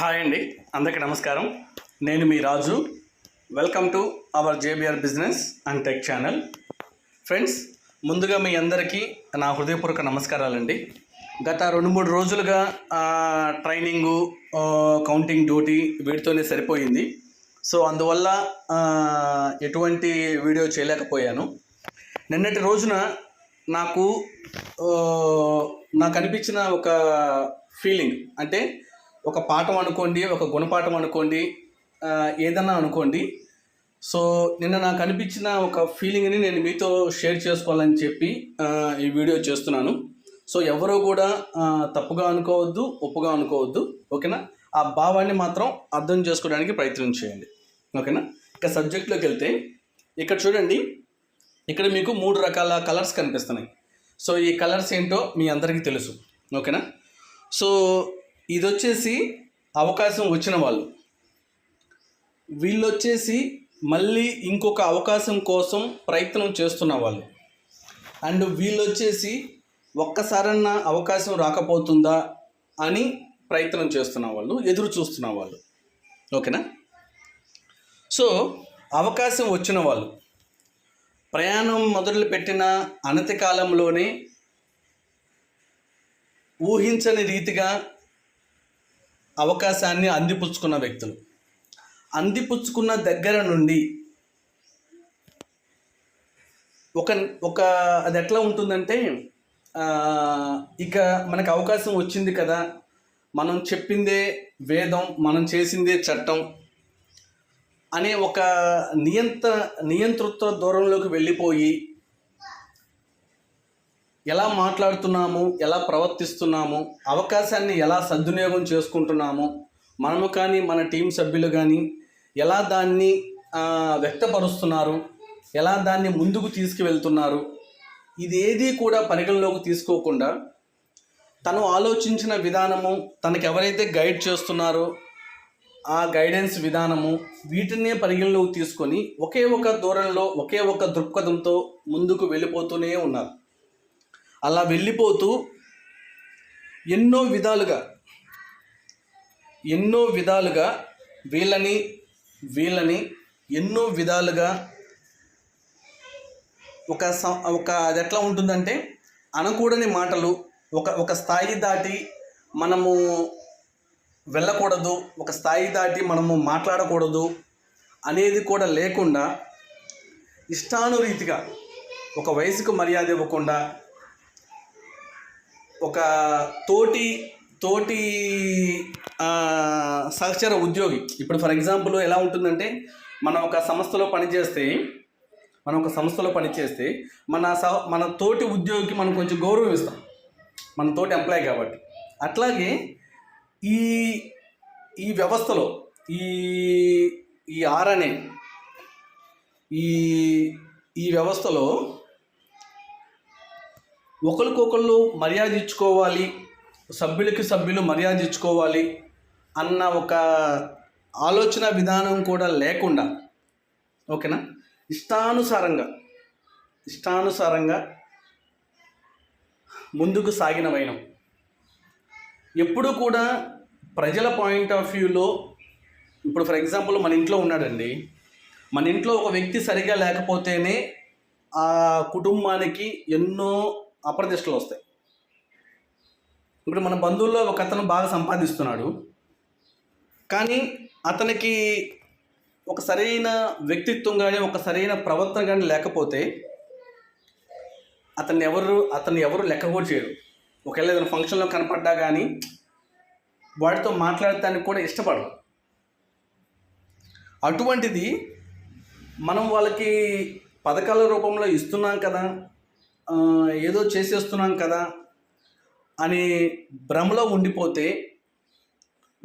Hi అండి అందరికీ నమస్కారం. నేను మీ Raju. Welcome to our JBR business and tech channel friends ముందుగా మీ అందరికీ నా హృదయపూర్వక నమస్కారాలండి. గత రెండు మూడు రోజులుగా ట్రైనింగు కౌంటింగ్ డ్యూటీ వీటితోనే సరిపోయింది. సో అందువల్ల ఎటువంటి వీడియో చేయలేకపోయాను. నిన్నటి రోజున నాకు నాకు అనిపించిన ఒక ఫీలింగ్ అంటే ఒక పాఠం అనుకోండి ఒక గుణపాఠం అనుకోండి ఏదన్నా అనుకోండి. సో నిన్న నాకు అనిపించిన ఒక ఫీలింగ్ని నేను మీతో షేర్ చేసుకోవాలని చెప్పి ఈ వీడియో చేస్తున్నాను. సో ఎవరో కూడా తప్పుగా అనుకోవద్దు ఒప్పుగా అనుకోవద్దు. ఓకేనా? ఆ భావాన్ని మాత్రం అర్థం చేసుకోవడానికి ప్రయత్నం చేయండి. ఓకేనా? ఇక సబ్జెక్ట్లోకి వెళ్తే ఇక్కడ చూడండి. ఇక్కడ మీకు మూడు రకాల కలర్స్ కనిపిస్తున్నాయి. సో ఈ కలర్స్ ఏంటో మీ అందరికీ తెలుసు. ఓకేనా? సో ఇది వచ్చేసి అవకాశం వచ్చిన వాళ్ళు. వీళ్ళు వచ్చేసి మళ్ళీ ఇంకొక అవకాశం కోసం ప్రయత్నం చేస్తున్న వాళ్ళు. అండ్ వీళ్ళు వచ్చేసి ఒక్కసారన్నా అవకాశం రాకపోతుందా అని ప్రయత్నం చేస్తున్న వాళ్ళు ఎదురు చూస్తున్న వాళ్ళు. ఓకేనా? సో అవకాశం వచ్చిన వాళ్ళు. ప్రయాణం మొదలుపెట్టిన అనతి కాలంలోనే ఊహించని రీతిగా అవకాశాన్ని అందిపుచ్చుకున్న వ్యక్తులు. అందిపుచ్చుకున్న దగ్గర నుండి ఒక ఒక అది ఎట్లా ఉంటుందంటే ఇక మనకు అవకాశం వచ్చింది కదా మనం చెప్పిందే వేదం మనం చేసిందే చట్టం అనే ఒక నియంత్ర నియంతృత్వ దూరంలోకి వెళ్ళిపోయి ఎలా మాట్లాడుతున్నాము ఎలా ప్రవర్తిస్తున్నాము అవకాశాన్ని ఎలా సద్వినియోగం చేసుకుంటున్నాము మనము కానీ మన టీం సభ్యులు కానీ ఎలా దాన్ని వ్యక్తపరుస్తున్నారు ఎలా దాన్ని ముందుకు తీసుకువెళ్తున్నారు ఇది ఏది కూడా పరిగణలోకి తీసుకోకుండా తను ఆలోచించిన విధానము తనకు ఎవరైతే గైడ్ చేస్తున్నారో ఆ గైడెన్స్ విధానము వీటినే పరిగణలోకి తీసుకొని ఒకే ఒక దూరంలో ఒకే ఒక దృక్పథంతో ముందుకు వెళ్ళిపోతూనే ఉన్నారు. అలా వెళ్ళిపోతూ ఎన్నో విధాలుగా ఎన్నో విధాలుగా వీళ్ళని వీళ్ళని ఎన్నో విధాలుగా ఒక స- ఒక అది ఎట్లా ఉంటుందంటే అనకూడని మాటలు ఒక ఒక స్థాయి దాటి మనము వెళ్ళకూడదు ఒక స్థాయి దాటి మనము మాట్లాడకూడదు అనేది కూడా లేకుండా ఇష్టానురీతిగా ఒక వయసుకు మర్యాద ఇవ్వకుండా ఒక తోటి తోటి సహచర ఉద్యోగి. ఇప్పుడు ఫర్ ఎగ్జాంపుల్ ఎలా ఉంటుందంటే మనం ఒక సంస్థలో పనిచేస్తే మనం ఒక సంస్థలో పనిచేస్తే మన సహ మన తోటి ఉద్యోగికి మనం కొంచెం గౌరవం ఇస్తాం. మన తోటి ఎంప్లాయ్ కాబట్టి. అట్లాగే ఈ ఈ వ్యవస్థలో ఈ ఈ ఆర్ఎన్ఏ ఈ ఈ వ్యవస్థలో ఒకరికొకళ్ళు మర్యాద ఇచ్చుకోవాలి సభ్యులకి సభ్యులు మర్యాద ఇచ్చుకోవాలి అన్న ఒక ఆలోచన విధానం కూడా లేకుండా ఓకేనా? ఇష్టానుసారంగా ఇష్టానుసారంగా ముందుకు సాగిన వైనం. ఎప్పుడు కూడా ప్రజల పాయింట్ ఆఫ్ వ్యూలో ఇప్పుడు ఫర్ ఎగ్జాంపుల్ మన ఇంట్లో ఉన్నాడండి. మన ఇంట్లో ఒక వ్యక్తి సరిగా లేకపోతేనే ఆ కుటుంబానికి ఎన్నో అప్రదిష్టలు వస్తాయి. ఇప్పుడు మన బంధువుల్లో ఒక అతను బాగా సంపాదిస్తున్నాడు. కానీ అతనికి ఒక సరైన వ్యక్తిత్వం కానీ ఒక సరైన ప్రవర్తన కానీ లేకపోతే అతన్ని ఎవరు అతన్ని ఎవరు లెక్క కూడా చేయరు. ఒకవేళ ఏదైనా ఫంక్షన్లో కనపడ్డా కానీ వాడితో మాట్లాడటానికి కూడా ఇష్టపడరు. అటువంటిది మనం వాళ్ళకి పథకాల రూపంలో ఇస్తున్నాం కదా ఏదో చేసేస్తున్నాం కదా అని భ్రమలో ఉండిపోతే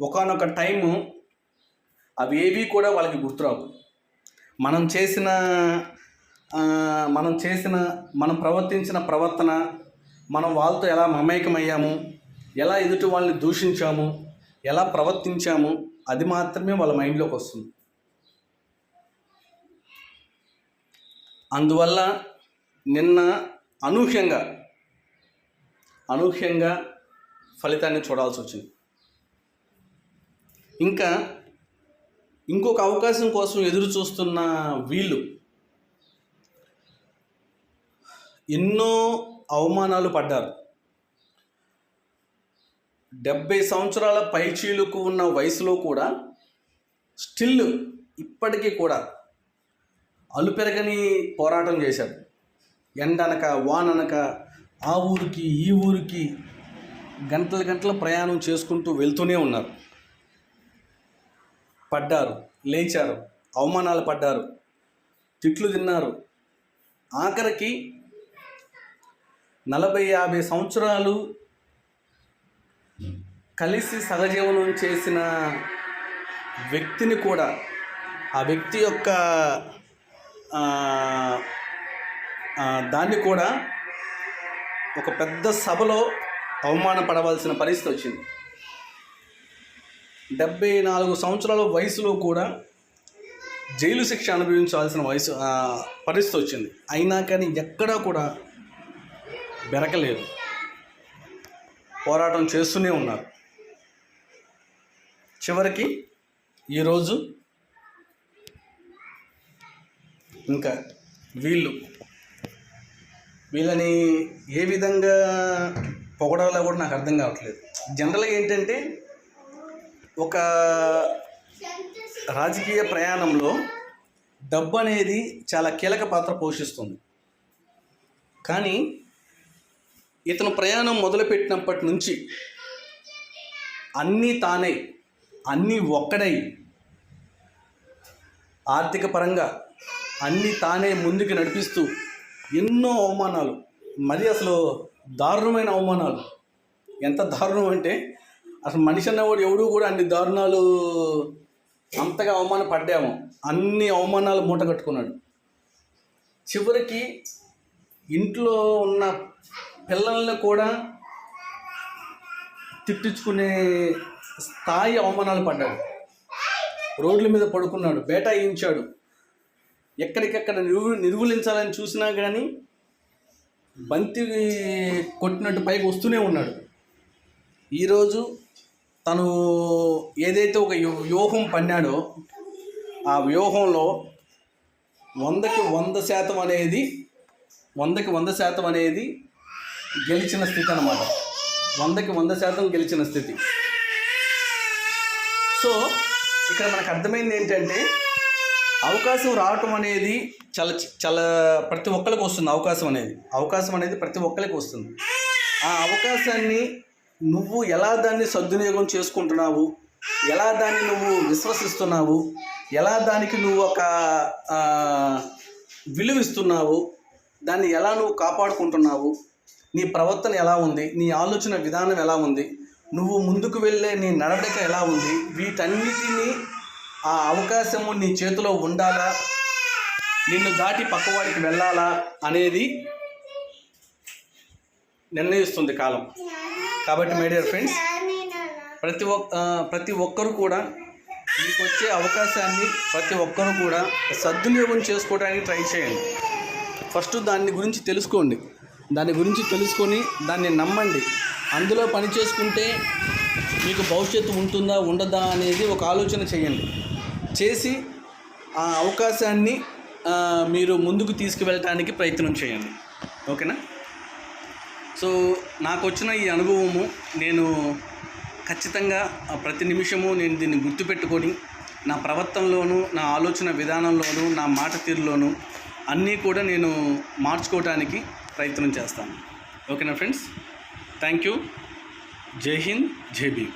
ఒకనొక టైము అవి ఏవి కూడా వాళ్ళకి గుర్తురావు. మనం చేసిన మనం చేసిన మనం ప్రవర్తించిన ప్రవర్తన మనం వాళ్ళతో ఎలా మమేకమయ్యాము ఎలా ఎదుటి వాళ్ళని దూషించాము ఎలా ప్రవర్తించాము అది మాత్రమే వాళ్ళ మైండ్లోకి వస్తుంది. అందువల్ల నిన్న అనూహ్యంగా అనూహ్యంగా ఫలితాన్ని చూడాల్సి వచ్చింది. ఇంకా ఇంకొక అవకాశం కోసం ఎదురు చూస్తున్న వీళ్ళు ఎన్నో అవమానాలు పడ్డారు. డెబ్బై సంవత్సరాల పైచీలకు ఉన్న వయసులో కూడా స్టిల్ ఇప్పటికీ కూడా అలుపెరగని పోరాటం చేశారు. ఎండనక వాననక ఆ ఊరికి ఈ ఊరికి గంటల గంటల ప్రయాణం చేసుకుంటూ వెళ్తూనే ఉన్నారు. పడ్డారు లేచారు అవమానాలు పడ్డారు తిట్లు తిన్నారు. ఆఖరికి నలభై యాభై సంవత్సరాలు కలిసి సహజీవనం చేసిన వ్యక్తిని కూడా ఆ వ్యక్తి యొక్క దాన్ని కూడా ఒక పెద్ద సభలో అవమానపడవలసిన పరిస్థితి వచ్చింది. డెబ్బై నాలుగు సంవత్సరాల వయసులో కూడా జైలు శిక్ష అనుభవించాల్సిన వయసు పరిస్థితి వచ్చింది. అయినా కానీ ఎక్కడా కూడా బెరకలేదు. పోరాటం చేస్తూనే ఉన్నారు. చివరికి ఈరోజు ఇంకా వీళ్ళు వీళ్ళని ఏ విధంగా పొగడాలో కూడా నాకు అర్థం కావట్లేదు. జనరల్గా ఏంటంటే ఒక రాజకీయ ప్రయాణంలో డబ్బు అనేది చాలా కీలక పాత్ర పోషిస్తుంది. కానీ ఇతను ప్రయాణం మొదలుపెట్టినప్పటి నుంచి అన్నీ తానే అన్నీ ఒక్కడై ఆర్థిక పరంగా అన్నీ తానే ముందుకు నడిపిస్తూ ఎన్నో అవమానాలు. మరి అసలు దారుణమైన అవమానాలు. ఎంత దారుణం అంటే అసలు మనిషి అన్నవాడు ఎవడు కూడా అన్ని దారుణాలు అంతగా అవమాన పడ్డాము అన్ని అవమానాలు మూట కట్టుకున్నాడు. చివరికి ఇంట్లో ఉన్న పిల్లల్ని కూడా తిట్టించుకునే స్థాయి అవమానాలు పడ్డాడు. రోడ్ల మీద పడుకున్నాడు బేటాయించాడు. ఎక్కడికెక్కడ నిరువు నిర్మూలించాలని చూసినా కానీ బంతి కొట్టినట్టు పైకి వస్తూనే ఉన్నాడు. ఈరోజు తను ఏదైతే ఒక వ్యూహం పన్నాడో ఆ వ్యూహంలో వందకి వంద శాతం అనేది వందకి వంద శాతం అనేది గెలిచిన స్థితి అన్నమాట. వందకి వంద శాతం గెలిచిన స్థితి. సో ఇక్కడ మనకు అర్థమైంది ఏంటంటే అవకాశం రావటం అనేది చాలా చాలా ప్రతి ఒక్కరికి వస్తుంది అవకాశం అనేది. అవకాశం అనేది ప్రతి ఒక్కరికి వస్తుంది. ఆ అవకాశాన్ని నువ్వు ఎలా దాన్ని సద్వినియోగం చేసుకుంటున్నావు? ఎలా దాన్ని నువ్వు విశ్వసిస్తున్నావు? ఎలా దానికి నువ్వు ఒక విలువిస్తున్నావు? దాన్ని ఎలా నువ్వు కాపాడుకుంటున్నావు? నీ ప్రవర్తన ఎలా ఉంది? నీ ఆలోచన విధానం ఎలా ఉంది? నువ్వు ముందుకు వెళ్ళే నీ నడవడిక ఎలా ఉంది? వీటన్నిటినీ ఆ అవకాశము నీ చేతిలో ఉండాలా? నిన్ను దాటి పక్కవాడికి వెళ్ళాలా? అనేది నిర్ణయిస్తుంది కాలం. కాబట్టి మై డియర్ ఫ్రెండ్స్ ప్రతి ఒక్క ప్రతి ఒక్కరు కూడా మీకు వచ్చే అవకాశాన్ని ప్రతి ఒక్కరు కూడా సద్వినియోగం చేసుకోవడానికి ట్రై చేయండి. ఫస్ట్ దాని గురించి తెలుసుకోండి. దాని గురించి తెలుసుకొని దాన్ని నమ్మండి. అందులో పని చేసుకుంటే మీకు భవిష్యత్తు ఉంటుందా ఉండదా అనేది ఒక ఆలోచన చేయండి. చేసి ఆ అవకాశాన్ని మీరు ముందుకు తీసుకువెళ్ళటానికి ప్రయత్నం చేయండి. ఓకేనా? సో నాకు వచ్చిన ఈ అనుభవము నేను ఖచ్చితంగా ప్రతి నిమిషము నేను దీన్ని గుర్తుపెట్టుకొని నా ప్రవర్తనలోనూ నా ఆలోచన విధానంలోనూ నా మాట తీరులోనూ అన్నీ కూడా నేను మార్చుకోవడానికి ప్రయత్నం చేస్తాను. ఓకేనా ఫ్రెండ్స్? Thank you. జై హింద్ జై భీమ్.